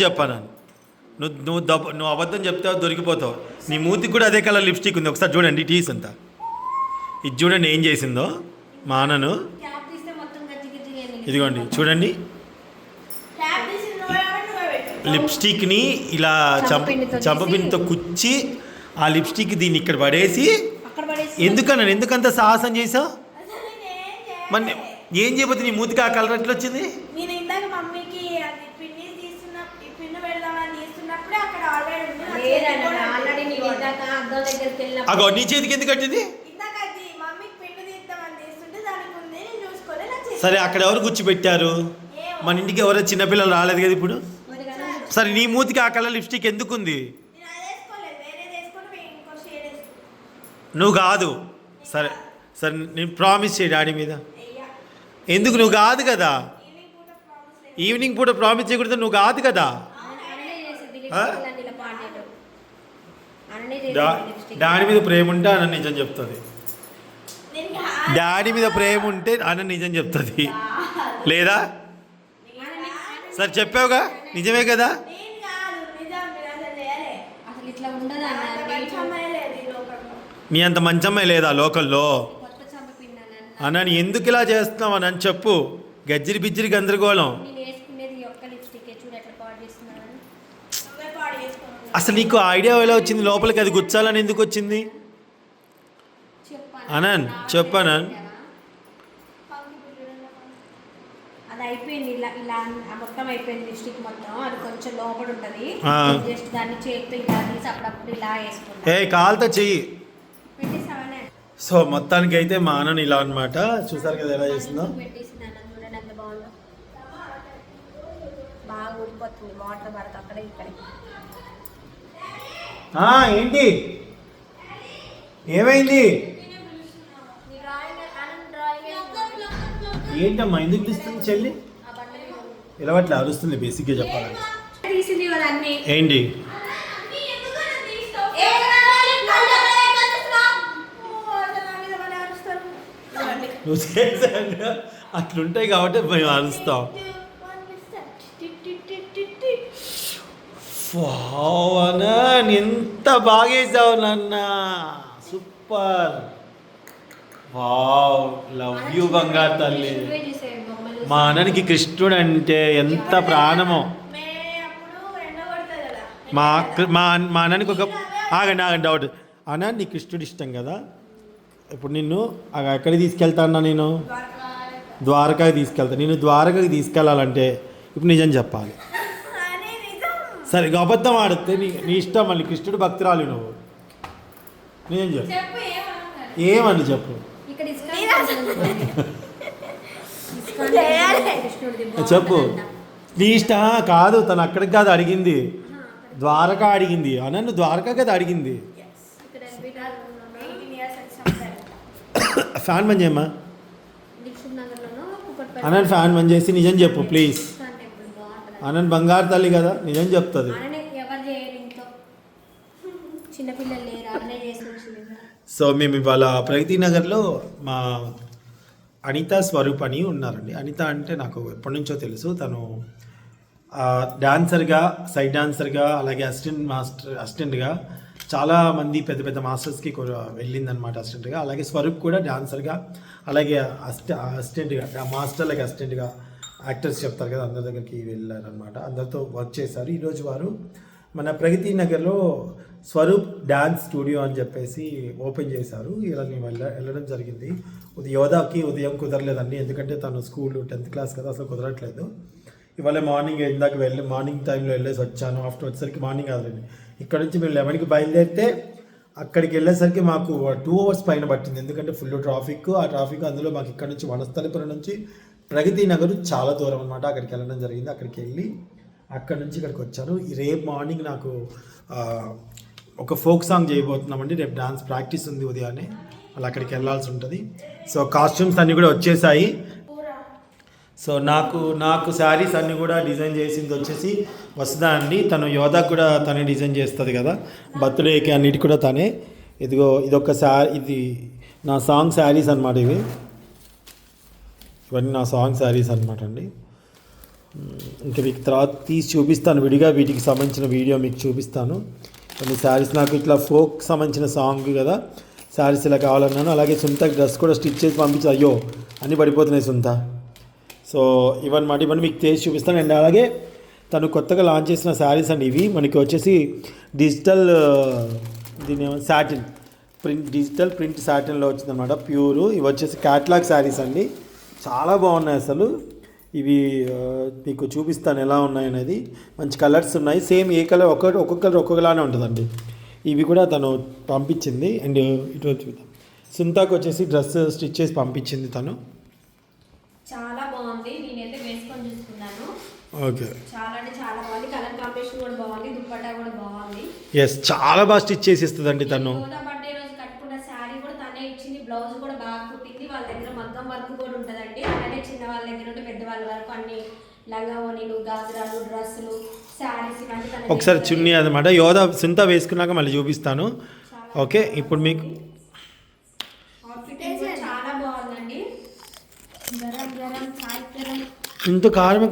చెప్పాను. నువ్వు నువ్వు దబ నువ్వు అబద్ధం చెప్తావు దొరికిపోతావు. నీ మూతికి కూడా అదే కలర్ లిప్స్టిక్ ఉంది. ఒకసారి చూడండి టీస్ అంతా ఇది చూడండి ఏం చేసిందో. మా అన్నను. ఇదిగోండి చూడండి. లిప్స్టిక్ని ఇలా చంప చంపపిండితో కుచ్చి ఆ లిప్స్టిక్ దీన్ని ఇక్కడ పడేసి ఎందుకన్నా ఎందుకంత సాహసం చేసావు. మరి ఏం చేయబోతే నీ మూతికి ఆ కలర్ ఎట్లా వచ్చింది నేను ఇందాక మమ్మీకి అది పిన్ని తీస్తున్న ఈ పిన్ను పెడదామని తీస్తున్నప్పుడే అక్కడ ఆల్రెడీ ఉంది నా చేతికి లేదన్న కూడా ఆల్రెడీ ఉంది. నీకు ఇందాక అద్దం దగ్గరికి వెళ్ళినప్పుడు అగో నీ చేతికి ఎందుకు కట్టింది? సరే అక్కడ ఎవరు గుచ్చిపెట్టారు ఏమో. మన ఇంటికి ఎవరో చిన్నపిల్లలు రాలేదు కదా ఇప్పుడు? సరే. నీ మూతికి ఆ కలర్ లిప్స్టిక్ ఎందుకు ఉంది? నువ్వు కాదు. సరే సరే నేను ప్రామిస్ చేయి డాడీ మీద. ఎందుకు నువ్వు కాదు కదా? ఈవినింగ్ పూట ప్రామిస్ చేయకూడదు నువ్వు కాదు కదా అన్నే చేసింది ఆ? లిప్స్టిక్ లాంటి ఇలా పాడేయడం అన్నే డా చేసింది లిప్స్టిక్ డాడీ మీద ప్రేమ ఉంటే అన్న నిజం చెప్తుంది. డాడీ మీద ప్రేమ ఉంటే అన్న నిజం చెప్తుంది. లేదా? సరే చెప్పావుగా? నిజమే కదా? నీ అంత మంచి అమ్మాయి లేదా లోకల్లో అన్న ఎందుకు ఇలా చేస్తున్నావు అని అని చెప్పు. గజ్జిరి బిజ్జిరి గందరగోళం నేను వేసుకునేది ఈ ఒక్క లిప్స్టిక్ చూడు ఎట్లా పాడు చేస్తున్నాను నువ్వే పాడు చేసుకున్నావు అసలు నీకు ఐడియా ఎలా వచ్చింది? లోపలికి అది గుచ్చాలని ఎందుకు వచ్చింది? చెప్పాను అనంత్, చెప్పు అనంత్. అది అయిపోయింది. ఇలా ఇలా ఆ మొత్తం అయిపోయింది లిప్స్టిక్ మొత్తం. అది కొంచెం లోపల ఉంటది. ఆ. జస్ట్ దాన్ని చేతితో ఇలా తీసి అప్పుడప్పుడు ఇలా వేసుకుంటా. ఏ కాలుతో చెయ్యి. సో మొత్తానికి అయితే మా అన్నని ఇలా అనమాట చూసారు కదా ఎలా చేసిందో అన్న. బాగుందో. బాగా ఊడిపోతుంది. వాటర్ పడక అక్కడ ఇక్కడ. ఏంటి? ఏమైంది? ఏంటమ్మా ఎందుకు పిలుస్తుంది చెల్లి? ఇలా అట్లా అరుస్తుంది బేసిక్గా చెప్పాలంటే. ఏంటి? నువ్వు అట్లుంటాయి కాబట్టి మేము అరుస్తాం. వావ్ అన్నా ఎంత బాగా వేసావు నాన్న. సూపర్. వావ్ లవ్ యూ బంగారు తల్లి. మా అన్ననికి కృష్ణుడు అంటే ఎంత ప్రాణమో. మా మా మా అన్ననికి ఒక ఆగండి ఆగండి డౌట్ అన్న నీ కృష్ణుడు ఇష్టం కదా. ఇప్పుడు నిన్ను ఎక్కడికి తీసుకెళ్తా అన్నా నేను? ద్వారకాకి తీసుకెళ్తా. నేను ద్వారకాకి తీసుకెళ్ళాలంటే ఇప్పుడు నిజం చెప్పాలి. సరే ఇక అబద్ధం ఆడితే నీ నీ ఇష్టం మళ్ళీ కృష్ణుడు భక్తురాలు నువ్వు. నిజం చెప్పు. ఏమని చెప్పు? చెప్పు. నీ ఇష్టం కాదు తను అక్కడికి కాదు అడిగింది. ద్వారకా అడిగింది. అనన్ను ద్వారకా కదా అడిగింది. ఫ్యాన్ బంద్ చేయమ్మా. అనంత్ ఫ్యాన్ బంద్ చేసి నిజం చెప్పు ప్లీజ్ అనంత్ బంగారు తల్లి కదా నిజం చెప్తుంది. సో మేము ఇవాళ ప్రగతి నగర్లో మా అనిత స్వరూప్ అని ఉన్నారండి. అనిత అంటే నాకు ఎప్పటి నుంచో తెలుసు. తను డాన్సర్గా సైడ్ డాన్సర్గా అలాగే అసిస్టెంట్ మాస్టర్ అసిస్టెంట్గా చాలా మంది పెద్ద పెద్ద మాస్టర్స్కి వెళ్ళిందనమాట అసిస్టెంట్గా. అలాగే స్వరూప్ కూడా డాన్సర్గా అలాగే అసిస్ట అసిస్టెంట్గా మాస్టర్లకి అసిస్టెంట్గా యాక్టర్స్ చెప్తారు కదా అందరి దగ్గరికి వెళ్ళారనమాట అందరితో వర్క్ చేశారు. ఈరోజు వారు మన ప్రగతి నగర్లో స్వరూప్ డ్యాన్స్ స్టూడియో అని చెప్పేసి ఓపెన్ చేశారు. ఇలా మేము వెళ్ళ వెళ్ళడం జరిగింది. యోధాకి ఉదయం కుదరలేదండి. ఎందుకంటే తను స్కూల్ టెన్త్ క్లాస్ కదా అసలు కుదరట్లేదు. ఇవాళ మార్నింగ్ ఇందాక వెళ్ళి మార్నింగ్ టైంలో వెళ్ళేసి వచ్చాను. ఆఫ్టర్ వచ్చేసరికి మార్నింగ్ కాదండి ఇక్కడ నుంచి మేము లెవెన్కి బయలుదేరితే అక్కడికి వెళ్ళేసరికి మాకు టూ అవర్స్ పైన పట్టింది. ఎందుకంటే ఫుల్ ట్రాఫిక్ ఆ ట్రాఫిక్ అందులో మాకు ఇక్కడ నుంచి వనస్థలిపురం నుంచి ప్రగతి నగర్ చాలా దూరం అనమాట అక్కడికి వెళ్ళడం జరిగింది. అక్కడికి వెళ్ళి అక్కడ నుంచి ఇక్కడికి వచ్చాను. రేపు మార్నింగ్ నాకు ఒక ఫోక్ సాంగ్ చేయబోతున్నామండి. రేపు డాన్స్ ప్రాక్టీస్ ఉంది ఉదయాన్నే. అలా అక్కడికి వెళ్ళాల్సి ఉంటుంది. సో కాస్ట్యూమ్స్ అన్నీ కూడా వచ్చేసాయి. సో నాకు నాకు శారీస్ అన్నీ కూడా డిజైన్ చేసింది వచ్చేసి వస్తుందా అండి. తను యోధాకు కూడా తనే డిజైన్ చేస్తుంది కదా. బర్త్డేకి అన్నిటి కూడా తనే. ఇదిగో ఇదొక శా ఇది నా సాంగ్ శారీస్ అనమాట ఇవి. ఇవన్నీ నా సాంగ్ శారీస్ అనమాట అండి. ఇంకా మీకు తర్వాత తీసి చూపిస్తాను. విడిగా వీటికి సంబంధించిన వీడియో మీకు చూపిస్తాను. కొన్ని శారీస్ నాకు ఇట్లా ఫోక్ సంబంధించిన సాంగ్ కదా. శారీస్ ఇలా కావాలన్నాను. అలాగే సుంత డ్రెస్ కూడా స్టిచ్ చేసి పంపించి. అయ్యో అన్నీ పడిపోతున్నాయి సుంత. సో ఇవన్నమాట. ఇవన్నీ మీకు చేసి చూపిస్తాను. అండ్ అలాగే తను కొత్తగా లాంచ్ చేసిన శారీస్ అండి ఇవి. మనకి వచ్చేసి డిజిటల్ దీని సాటిన్ ప్రింట్ డిజిటల్ ప్రింట్ సాటిన్లో వచ్చిందనమాట ప్యూర్ ఇవి వచ్చేసి క్యాట్లాగ్ శారీస్ అండి. చాలా బాగున్నాయి అసలు. ఇవి మీకు చూపిస్తాను ఎలా ఉన్నాయి అనేది. మంచి కలర్స్ ఉన్నాయి. సేమ్ ఏ కలర్ ఒక్కొక్కటి ఒక్కొక్క కలర్ ఒక్కొక్కలానే ఉంటుందండి. ఇవి కూడా తను పంపించింది. అండ్ ఇటు చూద్దాం. సుంతాకు వచ్చేసి డ్రెస్ స్టిచ్ చేసి పంపించింది తను. చాలా బాగుంది. నేనైతే వేసుకొని చూసుకున్నాను. ఓకే. చాలా అంటే చాలా బాగుంది. కలర్ కాంబినేషన్ కూడా బాగుంది. దుప్పట్టా కూడా బాగుంది. ఎస్ చాలా బాగా స్టిచ్ చేసి ఇస్తుందండి తను యోగా బర్త్డే రోజు కట్టుకున్న శారీ కూడా తనే ఇచ్చింది బ్లౌజ్ కూడా బాగా కుట్టింది వాళ్ళ దగ్గర మగ్గం వర్క్ కూడా ఉంటుందండి అలానే చిన్న వాళ్ళ దగ్గర నుండి పెద్ద వాళ్ళ వరకు అన్ని లంగా ఓనీలు గాజరాలు డ్రెస్సులు శారీస్ ఒకసారి చున్నీ అనమాట యోధ సుంత వేసుకున్నాక మళ్ళీ చూపిస్తాను. ఓకే ఇప్పుడు మీకు చాలా బాగుందండి. గరం గరం సాయంత్రం ఇంత కారం.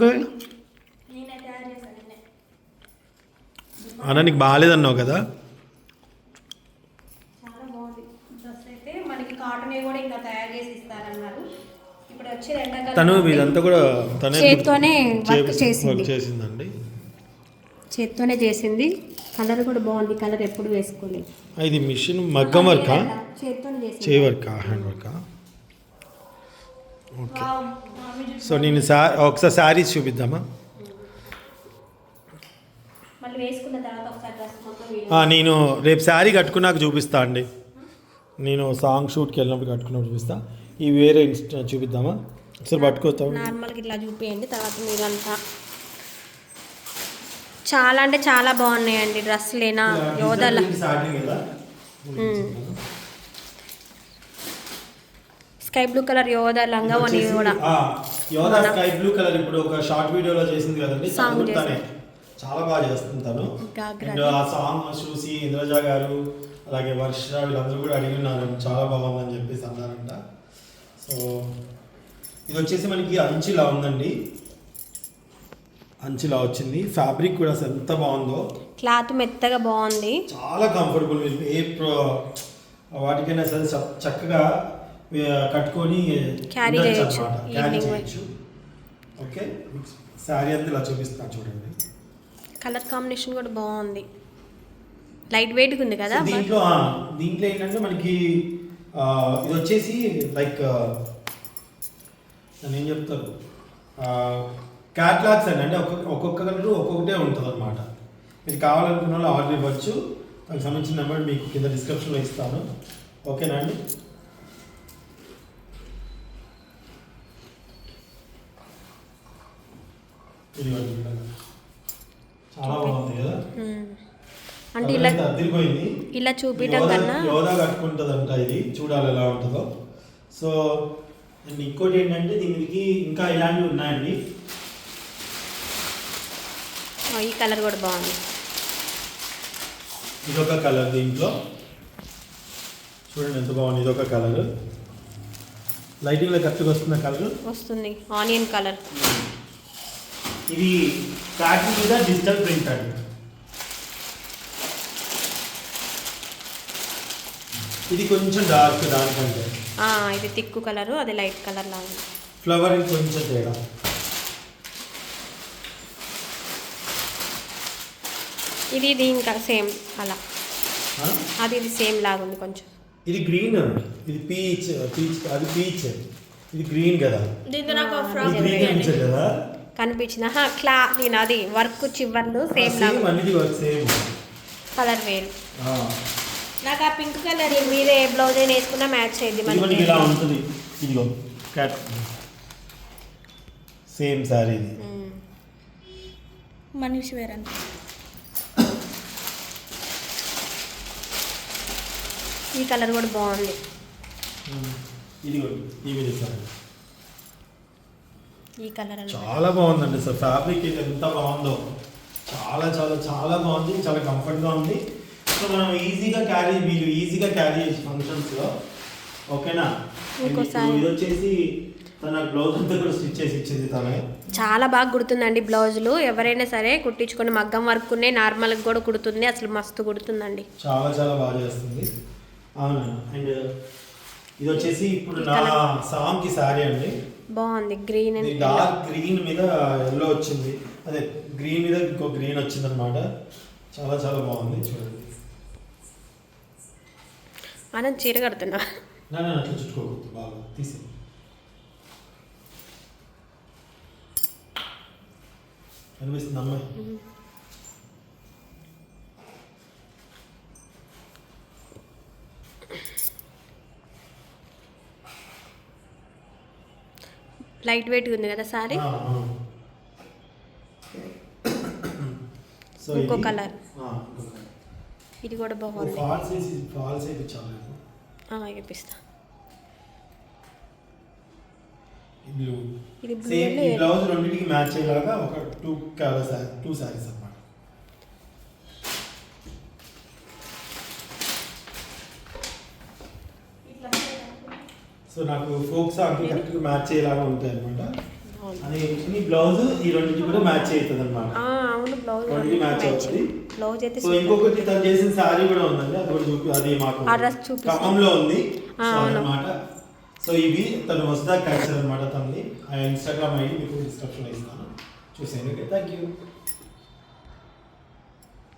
అన్న నీకు బాగాలేదన్నావు కదా చాలా బాగుంది డ్రెస్ అయితే మనకి కాటన్ కూడా ఇంకా తయారు చేసి ఇస్తారన్నారు ఇప్పుడు వచ్చి ఎండాకాలం తను ఇదంతా కూడా తనే చేత్తోనే వర్క్ చేసి- చేసింది. వర్క్ చేసిందండి. చేత్తోనే చేసింది. కలర్ కూడా బాగుంది. కలర్ ఎప్పుడు వేసుకోలేదు. ఇది మిషన్ మగ్గం వర్కా చే వర్కా హ్యాండ్ వర్కా ఓకే. సో నేను సా ఒకసారి శారీస్ చూపిద్దామా? నేను రేపు శారీ కట్టుకున్నాక చూపిస్తా అండి. నేను సాంగ్ షూట్కి వెళ్ళినప్పుడు కట్టుకున్నప్పుడు చూపిస్తా. ఇవి వేరే చూపిద్దామా? ఒకసారి పట్టుకోతాం నార్మల్గా ఇట్లా చూపియండి తర్వాత మీరంతా. చాలా అంటే చాలా బాగున్నాయండి డ్రెస్సులేనా? యోధల. స్కై బ్లూ కలర్ యోధ లంగా ఓని కూడా. యోధా స్కై బ్లూ కలర్ ఇప్పుడు ఒక షార్ట్ వీడియోలో చేసింది కదండి తనే చేసింది. చాలా బాగా చేస్తుంది తను. గాగ్రా. అండ్ ఆ సాంగ్ చూసి ఇంద్రజ గారు అలాగే వర్ష వీళ్ళందరూ కూడా అడిగి ఉన్నారు చాలా బాగుందని చెప్పేసి అన్నారంట. ఇది వచ్చేసి మనకి అంచులా ఉందండి. అంచులా వచ్చింది. ఫ్యాబ్రిక్ కూడా అసలు ఎంత బాగుందో. క్లాత్ మెత్తగా బాగుంది. చాలా కంఫర్టబుల్ ఏ వాటికైనా సరే చక్కగా కట్టుకొని ఉండొచ్చు చేయొచ్చు. Evening చేయొచ్చు. ఓకే. శారీ అంతా ఇలా చూపిస్తాను చూడండి. కలర్ కాంబినేషన్ కూడా బాగుంది. లైట్ వెయిట్గా ఉంది కదా దీంట్లో దీంట్లో ఏంటంటే మనకి ఇది వచ్చేసి లైక్ నేను ఏం చెప్తారు? క్యాట్లాగ్స్ అండి. అంటే ఒక్కొక్క ఒక్కొక్క కలర్ ఒక్కొక్కటే ఉంటుంది అనమాట మీరు కావాలనుకున్న వాళ్ళు ఆర్డర్ ఇవ్వచ్చు. దానికి సంబంధించిన నెంబర్ మీకు కింద డిస్క్రిప్షన్లో ఇస్తాను. ఓకేనా అండి? చాలా బాగుంది కదా? అంటే ఇలా ఇలా చూపించడం కన్నా యోధా కట్టుకుంటుందంట ఇది చూడాలి ఎలా ఉంటుందో. సో అండ్ ఇంకోటి ఏంటంటే దీనికి ఇంకా ఇలాంటివి ఉన్నాయండి. ఆ, ఈ కలర్ కూడా బాగుంది. ఇదొక కలర్ దీంట్లో. చూడండి ఎంత బాగుంది ఇదొక కలర్. లైటింగ్లో కరెక్ట్గా వస్తున్న కలర్? వస్తుంది. Onion colour. ఇది ప్యాకింగ్ మీద డిజిటల్ ప్రింట్ అండి. ఇది కొంచెం డార్క్ దానికంటే ఇది తిక్కు కలరు అది లైట్ కలర్ లాగా. ఉంది. ఫ్లవర్ కొంచెం తేడా. ఇది ఇది ఇంకా సేమ్ అలా. ఆ? అది ఇది సేమ్ లాగా ఉంది కొంచెం. ఇది గ్రీన్ ఇది పీచ్ పీచ్ అది పీచ్. ఇది గ్రీన్ కదా. దీంతో నాకు ఆ, ఇది గ్రీన్ కదా? కనిపించింది. ఆహా, క్లా నేను అది వర్క్ చివర్లు సేమ్ సేమ్ లాగా కలర్ వేరు. నాకు ఆ పింక్ కలర్ మీరే బ్లౌజ్ అయినా వేసుకున్నా మ్యాచ్ అయ్యింది మనకి ఇలా ఉంటుంది. ఇదిగో క్యాట్. సేమ్ సారీ ఇది. మనీష్ వేర్ అంత. ఈ కలర్ కూడా బాగుంది. ఇదిగో ఈ సారీ కలర్ చాలా బాగుందండి అసలు ఫ్యాబ్రిక్ ఇది ఎంత బాగుందో. చాలా చాలా చాలా బాగుంది. చాలా కంఫర్ట్గా ఉంది. సో మనం ఈజీగా క్యారీ మీరు ఈజీగా క్యారీ చేసి ఫంక్షన్స్లో ఓకేనా? ఇంకోసారి. ఇప్పుడు ఇది వచ్చేసి తన బ్లౌజ్ అంతా కూడా స్టిచ్ చేసి ఇచ్చింది తనే. చాలా బాగా కుడుతుందండి బ్లౌజులు ఎవరైనా సరే కుట్టించుకొని మగ్గం వర్క్ ఉన్నాయి నార్మల్గా కూడా కుడుతుంది. అసలు మస్తు కుడుతుందండి. చాలా చాలా బాగా చేస్తుంది. అవునండి అండ్ ఇది వచ్చేసి ఇప్పుడు నా సాంగ్కి శారీ అండి. బాగుంది. గ్రీన్ అండ్ డార్క్ గ్రీన్ మీద ఎల్లో వచ్చింది. అదే గ్రీన్ మీద ఇంకో గ్రీన్ వచ్చింది అనమాట చాలా చాలా బాగుంది. చూడండి. మనం చీర కడుతున్నా నా నా అట్లా చుట్టుకోకూడదు బాగా తీసి అనిపిస్తుంది అమ్మాయి లైట్ వెయిట్ ఉంది కదా సారీ ఆ, ఆ. సో ఇంకో ఇది- colour. ఆ, ఇంకో colour. ఇది కూడా బాగుంది. ఫాల్స్ వేసి ఫాల్స్ వేయించాలి బ్లూ. ఇది అంటే ఈ బ్లౌజ్ రెండింటికి మ్యాచ్ అయ్యేలాగా ఒక టూ కలర్స్ టూ శారీస్ అన్నమాట. సో నాకు ఫోక్ సాంగ్ కరెక్ట్గా మ్యాచ్ అయ్యేలాగా ఉంటాయి అనమాట ఈ బ్లౌజ్ ఈ రెండింటికి కూడా మ్యాచ్ అవుతుంది అనమాట బ్లౌజ్ బ్లౌజ్ అయితే సో. ఇంకొకటి తను చేసిన శారీ కూడా ఉందండి. అది కూడా చూపి అది మాకు ఆ చూపిస్తా. ఖమ్మంలో ఉంది. అన్నమాట. సో ఇవి తను వస్తా కల్చర్ అనమాట తనది. ఆ ఇన్స్టాగ్రామ్ ఐడి మీకు ఇస్తాను. చూసేయండి. Thank you